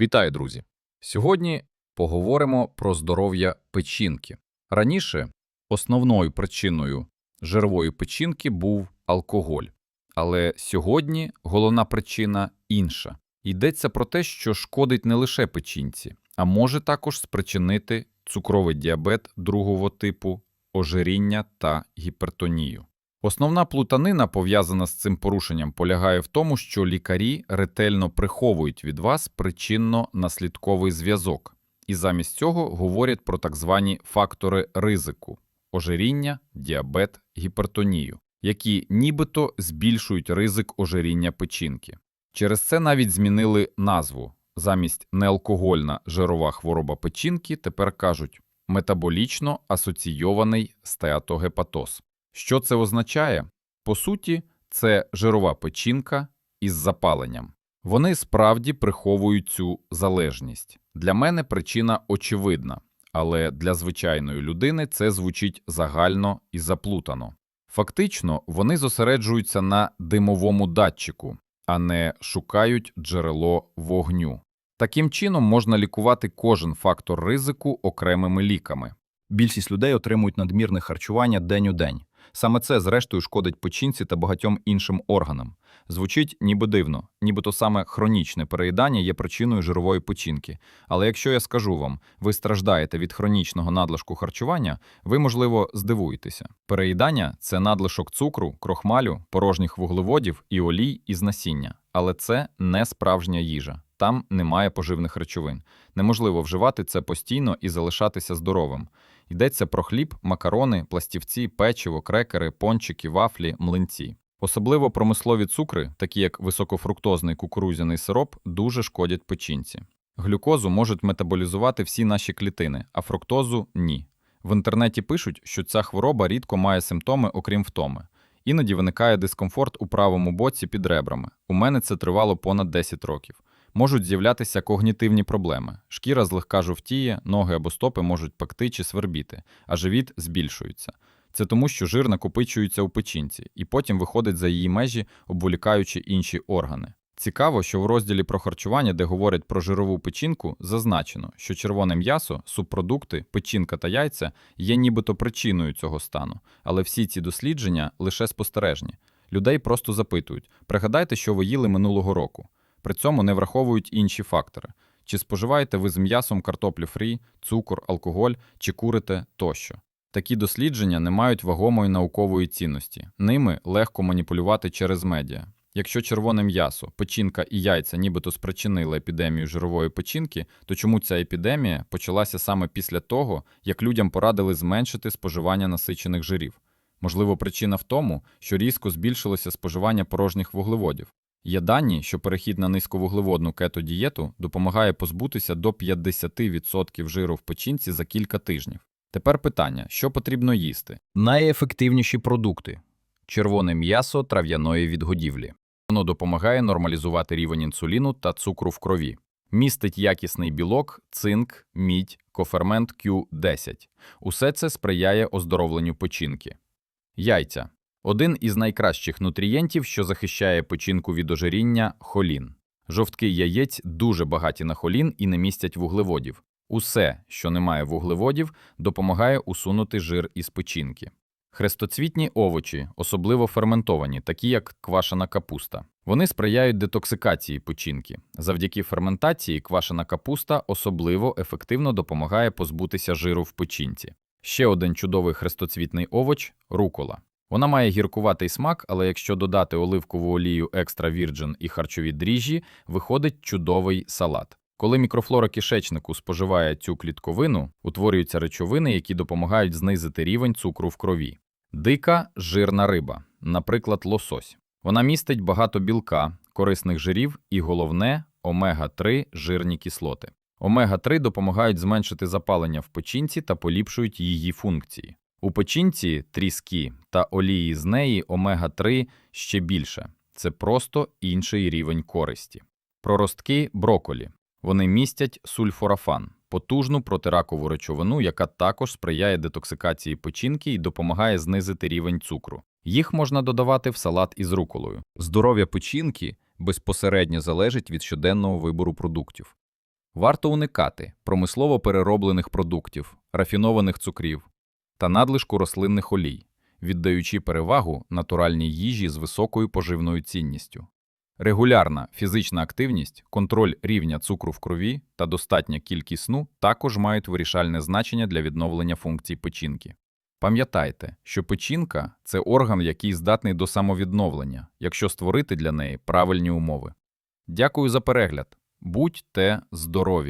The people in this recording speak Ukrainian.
Вітаю, друзі! Сьогодні поговоримо про здоров'я печінки. Раніше основною причиною жирової печінки був алкоголь, але сьогодні головна причина інша. Йдеться про те, що шкодить не лише печінці, а може також спричинити цукровий діабет другого типу, ожиріння та гіпертонію. Основна плутанина, пов'язана з цим порушенням, полягає в тому, що лікарі ретельно приховують від вас причинно-наслідковий зв'язок, і замість цього говорять про так звані фактори ризику ожиріння, діабет, гіпертонію, які нібито збільшують ризик ожиріння печінки. Через це навіть змінили назву. Замість неалкогольна жирова хвороба печінки тепер кажуть метаболічно асоційований стеатогепатоз. Що це означає? По суті, це жирова печінка із запаленням. Вони справді приховують цю залежність. Для мене причина очевидна, але для звичайної людини це звучить загально і заплутано. Фактично, вони зосереджуються на димовому датчику, а не шукають джерело вогню. Таким чином можна лікувати кожен фактор ризику окремими ліками. Більшість людей отримують надмірне харчування день у день. Саме це, зрештою, шкодить печінці та багатьом іншим органам. Звучить ніби дивно, нібито саме хронічне переїдання є причиною жирової печінки. Але якщо я скажу вам, ви страждаєте від хронічного надлишку харчування, ви, можливо, здивуєтеся. Переїдання це надлишок цукру, крохмалю, порожніх вуглеводів і олій із насіння. Але це не справжня їжа. Там немає поживних речовин. Неможливо вживати це постійно і залишатися здоровим. Йдеться про хліб, макарони, пластівці, печиво, крекери, пончики, вафлі, млинці. Особливо промислові цукри, такі як високофруктозний кукурудзяний сироп, дуже шкодять печінці. Глюкозу можуть метаболізувати всі наші клітини, а фруктозу ні. В інтернеті пишуть, що ця хвороба рідко має симптоми, окрім втоми. Іноді виникає дискомфорт у правому боці під ребрами. У мене це тривало понад 10 років. Можуть з'являтися когнітивні проблеми. Шкіра злегка жовтіє, ноги або стопи можуть пекти чи свербіти, а живіт збільшується. Це тому, що жир накопичується у печінці і потім виходить за її межі, обволікаючи інші органи. Цікаво, що в розділі про харчування, де говорять про жирову печінку, зазначено, що червоне м'ясо, субпродукти, печінка та яйця є нібито причиною цього стану, але всі ці дослідження лише спостережні. Людей просто запитують: пригадайте, що ви їли минулого року. При цьому не враховують інші фактори: чи споживаєте ви з м'ясом картоплю фрі, цукор, алкоголь, чи курите тощо. Такі дослідження не мають вагомої наукової цінності, ними легко маніпулювати через медіа. Якщо червоне м'ясо, печінка і яйця нібито спричинили епідемію жирової печінки, то чому ця епідемія почалася саме після того, як людям порадили зменшити споживання насичених жирів? Можливо, причина в тому, що різко збільшилося споживання порожніх вуглеводів. Є дані, що перехід на низьковуглеводну кетодієту допомагає позбутися до 50% жиру в печінці за кілька тижнів. Тепер питання: що потрібно їсти? Найефективніші продукти червоне м'ясо трав'яної відгодівлі. Воно допомагає нормалізувати рівень інсуліну та цукру в крові. Містить якісний білок, цинк, мідь, кофермент Q10. Усе це сприяє оздоровленню печінки. Яйця один із найкращих нутрієнтів, що захищає печінку від ожиріння холін. Жовтки яєць дуже багаті на холін і не містять вуглеводів. Усе, що не має вуглеводів, допомагає усунути жир із печінки. Хрестоцвітні овочі, особливо ферментовані, такі як квашена капуста. Вони сприяють детоксикації печінки. Завдяки ферментації квашена капуста особливо ефективно допомагає позбутися жиру в печінці. Ще один чудовий хрестоцвітний овоч рукола. Вона має гіркуватий смак, але якщо додати оливкову олію екстра вірджин і харчові дріжджі, виходить чудовий салат. Коли мікрофлора кишечнику споживає цю клітковину, утворюються речовини, які допомагають знизити рівень цукру в крові. Дика жирна риба, наприклад, лосось. Вона містить багато білка, корисних жирів і головне омега-3 жирні кислоти. Омега-3 допомагають зменшити запалення в печінці та поліпшують її функції. У печінці тріски та олії з неї омега-3 ще більше. Це просто інший рівень користі. Проростки броколі. Вони містять сульфорафан, потужну протиракову речовину, яка також сприяє детоксикації печінки і допомагає знизити рівень цукру. Їх можна додавати в салат із руколою. Здоров'я печінки безпосередньо залежить від щоденного вибору продуктів. Варто уникати промислово перероблених продуктів, рафінованих цукрів та надлишку рослинних олій, віддаючи перевагу натуральній їжі з високою поживною цінністю. Регулярна фізична активність, контроль рівня цукру в крові та достатня кількість сну також мають вирішальне значення для відновлення функцій печінки. Пам'ятайте, що печінка – це орган, який здатний до самовідновлення, якщо створити для неї правильні умови. Дякую за перегляд. Будьте здорові!